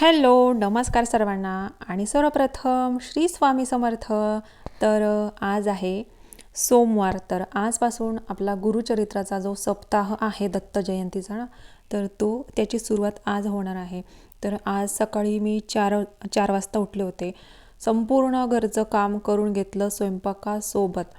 Hello नमस्कार सर्वांना आणि सर्वप्रथम श्री स्वामी समर्थ. तर आज आहे सोमवार. तर आजपासून आपला गुरुचरित्राचा जो सप्ताह आहे दत्त जयंतीचा ना तर तो त्याची सुरुवात आज होणार आहे. तर आज सकाळी मी चार चार वाजता उठले होते. संपूर्ण घरचं काम करून घेतलं स्वयंपाकासोबत.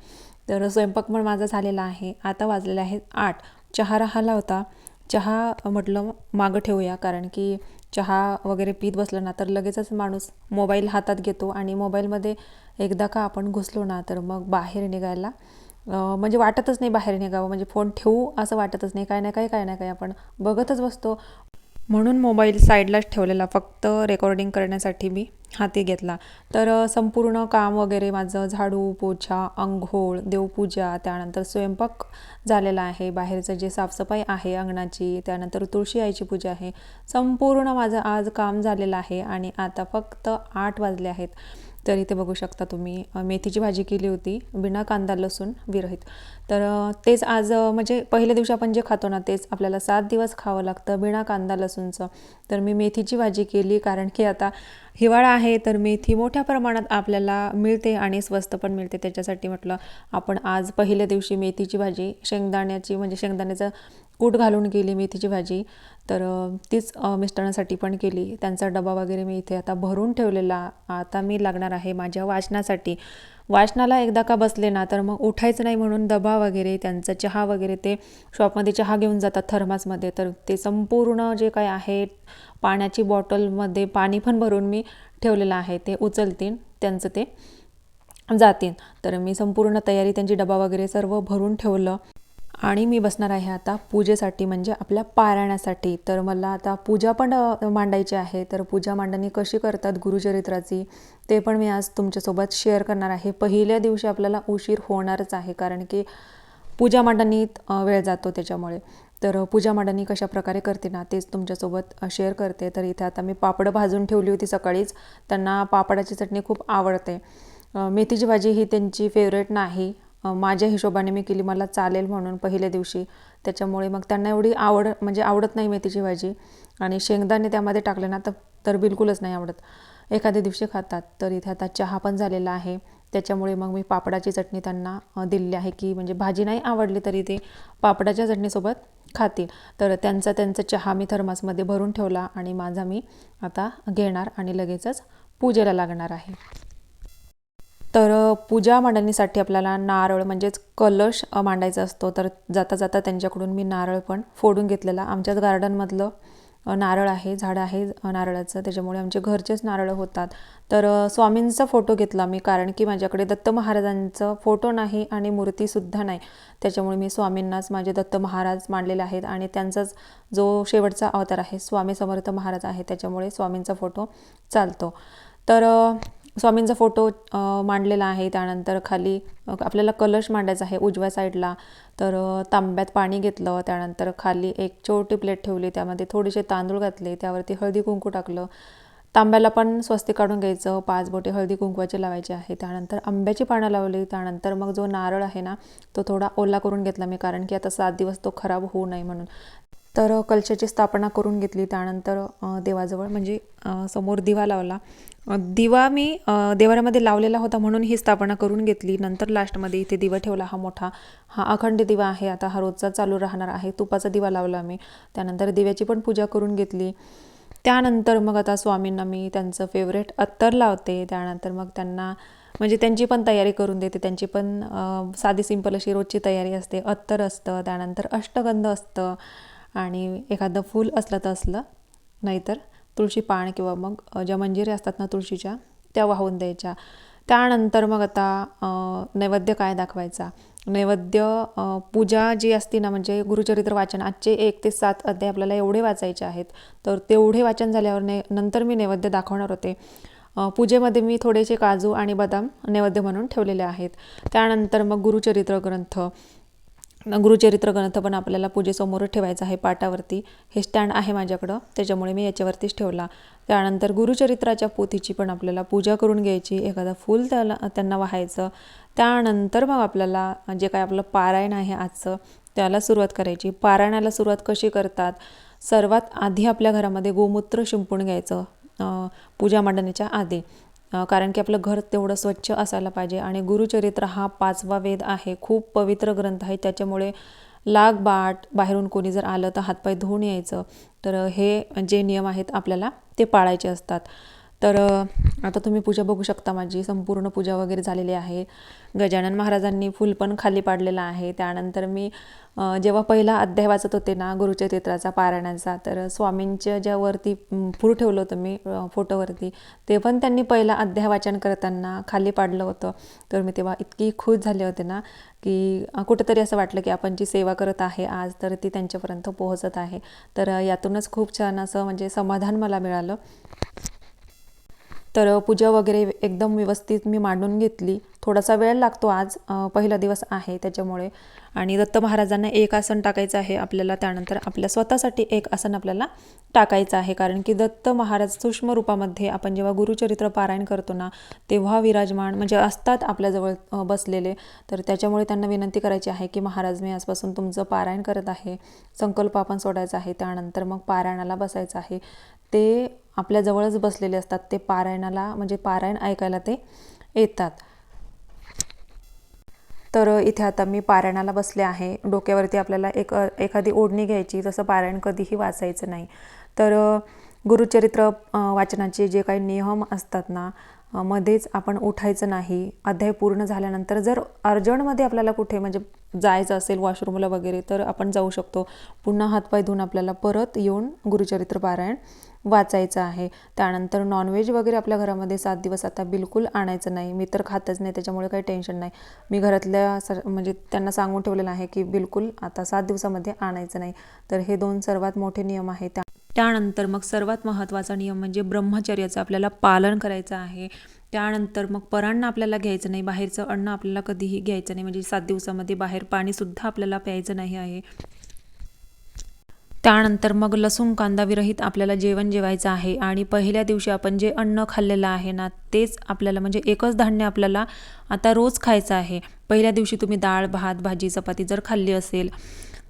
तर स्वयंपाक पण माझा झालेला आहे. आता वाजलेले आहेत आठ. चहा राहिला होता. चहा म्हटलं मागं ठेवूया कारण की चहा वगैरे पीत बसलं ना तर लगेचच माणूस मोबाईल हातात घेतो आणि मोबाईलमध्ये एकदा का आपण घुसलो ना तर मग बाहेर निघायला म्हणजे वाटतच नाही बाहेर निघावं म्हणजे फोन ठेवू असं वाटतच नाही. काय ना काय काय ना काय आपण बघतच बसतो. म्हणून मोबाईल साईडलाच ठेवलेला फक्त रेकॉर्डिंग करण्यासाठी मी हाती घेतला. तर संपूर्ण काम वगैरे माझं झाडू पोछा अंघोळ देवपूजा त्यानंतर स्वयंपाक झालेला आहे. बाहेरचं जे साफसफाई आहे अंगणाची त्यानंतर तुळशी आईची पूजा आहे. संपूर्ण माझं आज काम झालेलं आहे आणि आता फक्त आठ वाजले आहेत. तर इथे बघू शकता तुम्ही मेथीची भाजी केली होती बिना कांदा लसूण विरहित. तर तेच आज म्हणजे पहिल्या दिवशी आपण जे खातो ना तेच आपल्याला सात दिवस खावं लागतं बिना कांदा लसूणचं. तर मी मेथीची भाजी केली कारण की आता हिवाळा आहे तर मेथी मोठ्या प्रमाणात आपल्याला मिळते आणि स्वस्त पण मिळते. त्याच्यासाठी म्हटलं आपण आज पहिल्या दिवशी मेथीची भाजी शेंगदाण्याची म्हणजे शेंगदाण्याचं कूट घालून केली मेथीची भाजी. तर तीच अ, मिस्टरांसाठी पण केली. त्यांचा डबा वगैरे मी इथे आता भरून ठेवलेला. आता मी लागणार आहे माझ्या वाचनासाठी. वाचनाला एकदा का बसले ना तर मग उठायचं नाही म्हणून डबा वगैरे त्यांचा चहा वगैरे ते शॉपमध्ये चहा घेऊन जातात थर्मासमध्ये. तर ते संपूर्ण जे काय आहे पाण्याची बॉटलमध्ये पाणी पण भरून मी ठेवलेलं आहे. ते उचलतील त्यांचं ते जातील तर मी संपूर्ण तयारी त्यांची डबा वगैरे सर्व भरून ठेवलं. आणि मी बसणार आहे आता पूजेसाठी म्हणजे आपल्या पारायणासाठी. तर मला आता पूजा पण मांडायची आहे. तर पूजा मांडणी कशी करतात गुरुचरित्राची ते पण मी आज तुमच्यासोबत शेअर करणार आहे. पहिल्या दिवशी आपल्याला उशीर होणारच आहे कारण की पूजा मांडणीत वेळ जातो त्याच्यामुळे. तर पूजा मांडणी कशा प्रकारे करते ना तेच तुमच्यासोबत शेअर करते. तर इथे आता मी पापडं भाजून ठेवली होती सकाळीच. त्यांना पापडाची चटणी खूप आवडते. मेथीची भाजी ही त्यांची फेवरेट नाही. माझ्या हिशोबाने मी केली मला चालेल म्हणून पहिल्या दिवशी. त्याच्यामुळे मग त्यांना एवढी आवड म्हणजे आवडत नाही मेथीची भाजी. आणि शेंगदाणे त्यामध्ये टाकले ना तर तर बिलकुलच नाही आवडत. एखाद्या दिवशी खातात तर इथे आता चहा पण झालेला आहे. त्याच्यामुळे मग मी पापडाची चटणी त्यांना दिलेली आहे की म्हणजे भाजी नाही आवडली तरी ते पापडाच्या चटणीसोबत खातील. तर त्यांचा त्यांचा चहा मी थर्मासमध्ये भरून ठेवला आणि माझा मी आता घेणार आणि लगेचच पूजेला लागणार आहे. तर पूजा मांडणीसाठी आपल्याला नारळ म्हणजेच कलश मांडायचा असतो. तर जाता जाता त्यांच्याकडून मी नारळ पण फोडून घेतलेला. आमच्याच गार्डनमधलं नारळ आहे झाड आहे नारळाचं. त्याच्यामुळे आमचे घरचेच नारळ होतात. तर स्वामींचा फोटो घेतला मी कारण की माझ्याकडे दत्त महाराजांचं फोटो नाही आणि मूर्तीसुद्धा नाही. त्याच्यामुळे मी स्वामींनाच माझे दत्त महाराज मांडलेले आहेत आणि त्यांचाच जो शेवटचा अवतार आहे स्वामी समर्थ महाराज आहे त्याच्यामुळे स्वामींचा फोटो चालतो. तर स्वामींचा फोटो मांडलेला आहे. त्यानंतर खाली आपल्याला कलश मांडायचा आहे उजव्या साईडला. तर तांब्यात पाणी घेतलं. त्यानंतर खाली एक छोटी प्लेट ठेवली. त्यामध्ये थोडेसे तांदूळ घातले. त्यावरती हळदी कुंकू टाकलं. तांब्याला पण स्वस्ती काढून घ्यायचं. पाच बोटे हळदी कुंकवाचे लावायचे आहे. त्यानंतर आंब्याची पानं लावली. त्यानंतर मग जो नारळ आहे ना तो थोडा ओला करून घेतला मी. कारण की आता सात दिवस तो खराब होऊ नये म्हणून. तर कलशाची स्थापना करून घेतली. त्यानंतर देवाजवळ म्हणजे समोर दिवा लावला. दिवा मी देवाऱ्यामध्ये लावलेला होता म्हणून ही स्थापना करून घेतली. नंतर लास्टमध्ये इथे दिवा ठेवला हा मोठा हा अखंड दिवा आहे. आता हा रोजचा चालू राहणार आहे. तुपाचा दिवा लावला मी त्यानंतर दिव्याची पण पूजा करून घेतली. त्यानंतर मग आता स्वामींना मी त्यांचं फेवरेट अत्तर लावते. त्यानंतर मग त्यांना म्हणजे त्यांची पण तयारी करून देते. त्यांची पण साधी सिंपल अशी रोजची तयारी असते. अत्तर असतं. त्यानंतर अष्टगंध असतं. आणि एखादं फूल असलं तर असलं नाहीतर तुळशी पान किंवा मग ज्या मंजिऱ्या असतात ना तुळशीच्या त्या वाहून द्यायच्या. त्यानंतर मग आता नैवेद्य काय दाखवायचा? नैवेद्य पूजा जी असते ना म्हणजे गुरुचरित्र वाचन आजचे एक ते सात अध्याय आपल्याला एवढे वाचायचे आहेत. तर तेवढे वाचन झाल्यावर ने नंतर मी नैवेद्य दाखवणार होते. पूजेमध्ये मी थोडेसे काजू आणि बदाम नैवेद्य म्हणून ठेवलेले आहेत. त्यानंतर मग गुरुचरित्र ग्रंथ गुरुचरित्र ग्रंथ पण आपल्याला पूजेसमोर ठेवायचा आहे पाटावरती. हे स्टँड आहे माझ्याकडं. त्याच्यामुळे मी याच्यावरतीच ठेवला. त्यानंतर गुरुचरित्राच्या पोथीची पण आपल्याला पूजा करून घ्यायची. एखादा फूल त्याला त्यांना वाहायचं. त्यानंतर मग आपल्याला जे काय आपलं पारायण आहे आजचं त्याला सुरुवात करायची. पारायणाला सुरुवात कशी करतात? सर्वात आधी आपल्या घरामध्ये गोमूत्र शिंपून घ्यायचं पूजा मांडणीच्या आधी. कारण की आपलं घर तेवढं स्वच्छ असायला पाहिजे. आणि गुरुचरित्र हा पाचवा वेद आहे. खूप पवित्र ग्रंथ आहे. त्याच्यामुळे लाग बाट बाहेरून कोणी जर आलं तर हातपाय धुवून यायचं. तर हे जे नियम आहेत आपल्याला ते पाळायचे असतात. तर आता तुम्ही पूजा बघू शकता माझी. संपूर्ण पूजा वगैरे झालेली आहे. गजानन महाराजांनी फुल पण खाली पाडलेलं आहे. त्यानंतर मी जेव्हा पहिला अध्याय वाचत होते ना गुरुचरित्राचा पारायणाचा तर स्वामींच्या ज्या वरती फूल ठेवलं होतं मी फोटोवरती ते पण त्यांनी पहिला अध्याय वाचन करताना खाली पाडलं होतं. तर मी तेव्हा इतकी खुश झाले होते ना की कुठंतरी कुठेतरी असं वाटलं की आपण जी सेवा करत आहे आज तर ती त्यांच्यापर्यंत पोहोचत आहे. तर यातूनच खूप छान असं म्हणजे समाधान मला मिळालं. तर पूजा वगैरे एकदम व्यवस्थित मी मांडून घेतली. थोडासा वेळ लागतो आज पहिला दिवस आहे त्याच्यामुळे. आणि दत्त महाराजांना एक आसन टाकायचं आहे आपल्याला त्यानंतर आपल्या स्वतःसाठी एक आसन आपल्याला टाकायचं आहे. कारण की दत्त महाराज सूक्ष्म रूपामध्ये आपण जेव्हा गुरुचरित्र पारायण करतो ना तेव्हा विराजमान म्हणजे असतात आपल्याजवळ बसलेले. तर त्याच्यामुळे त्यांना विनंती करायची आहे की महाराज मी आजपासून तुमचं पारायण करत आहे. संकल्प आपण सोडायचा आहे. त्यानंतर मग पारायणाला बसायचं आहे. ते आपल्या जवळच बसलेले असतात. ते पारायणाला म्हणजे पारायण ऐकायला ते येतात. तर इथे आता मी पारायणाला बसले आहे. डोक्यावरती आपल्याला एक एखादी ओढणी घ्यायची जसं पारायण कधीही वाचायचं नाही. तर गुरुचरित्र वाचनाचे जे काही नियम असतात ना मध्येच आपण उठायचं नाही. अध्याय पूर्ण झाल्यानंतर जर अर्जंटमध्ये आपल्याला कुठे म्हणजे जायचं असेल वॉशरूमला वगैरे तर आपण जाऊ शकतो. पुन्हा हातपाय धुवून आपल्याला परत येऊन गुरुचरित्र पारायण वाचायचं आहे. त्यानंतर नॉनव्हेज वगैरे आपल्या घरामध्ये सात दिवस आता बिलकुल आणायचं नाही. मी तर खातच नाही त्याच्यामुळे काही टेन्शन नाही. मी घरातल्या सर म्हणजे त्यांना सांगून ठेवलेलं आहे की बिलकुल आता सात दिवसामध्ये आणायचं नाही. तर हे दोन सर्वात मोठे नियम आहेत. त्या त्यानंतर मग सर्वात महत्त्वाचा नियम म्हणजे ब्रह्मचर्याचं आपल्याला पालन करायचं आहे. त्यानंतर मग परान्न आपल्याला घ्यायचं नाही बाहेरचं अन्न आपल्याला कधीही घ्यायचं नाही. म्हणजे सात दिवसामध्ये बाहेर पाणीसुद्धा आपल्याला प्यायचं नाही आहे. त्यानंतर मग लसूण कांदा विरहित आपल्याला जेवण जेवायचं आहे आणि पहिल्या दिवशी आपण जे अन्न खाल्लेलं आहे ना तेच आपल्याला म्हणजे एकच धान्य आपल्याला आता रोज खायचं आहे. पहिल्या दिवशी तुम्ही डाळ भात भाजी चपाती जर खाल्ली असेल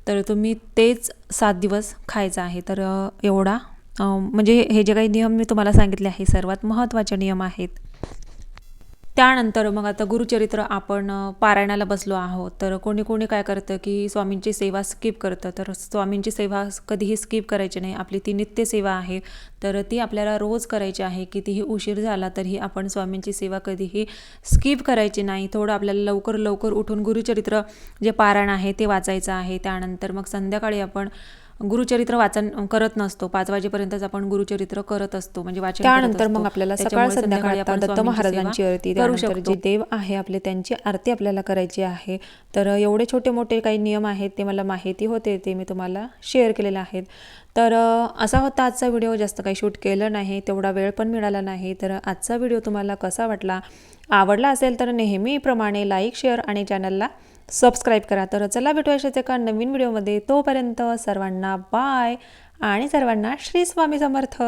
तर तुम्ही तेच सात दिवस खायचं आहे. तर एवढा. म्हणजे हे जे काही नियम मी तुम्हाला सांगितले आहे सर्वात महत्त्वाचे नियम आहेत. त्यानंतर मग आता गुरुचरित्र आपण पारायणाला बसलो आहोत. तर कोणी कोणी काय करतं की स्वामींची सेवा स्किप करतं. तर स्वामींची सेवा कधीही स्किप करायची नाही. आपली ती नित्य सेवा आहे. तर ती आपल्याला रोज करायची आहे. कितीही उशीर झाला तरीही आपण स्वामींची सेवा कधीही स्किप करायची नाही. थोडं आपल्याला लवकर लवकर उठून गुरुचरित्र जे पारायण आहे ते वाचायचं आहे. त्यानंतर मग संध्याकाळी आपण गुरुचरित्र वाचन करत नसतो. पाच वाजेपर्यंतच आपण गुरुचरित्र करत असतो. म्हणजे वाचन त्यानंतर मग. आपल्याला सकाळ संध्याकाळी आपण दत्त महाराजांची आरती त्यानंतर जे देव आहे आपले त्यांची आरती आपल्याला करायची आहे. तर एवढे छोटे मोठे काही नियम आहेत ते मला माहिती होते ते मी तुम्हाला शेअर केलेले आहेत. तर असा होता आजचा व्हिडिओ जास्त काही शूट केलं नाही तेवढा वेळ पण मिळाला नाही. तर आजचा व्हिडिओ तुम्हाला कसा वाटला? आवडला असेल तर नेहमीप्रमाणे लाईक शेअर आणि चॅनलला सबस्क्राईब करा. तर चला भेटू अशाच एका नवीन व्हिडिओमध्ये. तोपर्यंत सर्वांना बाय आणि सर्वांना श्री स्वामी समर्थ.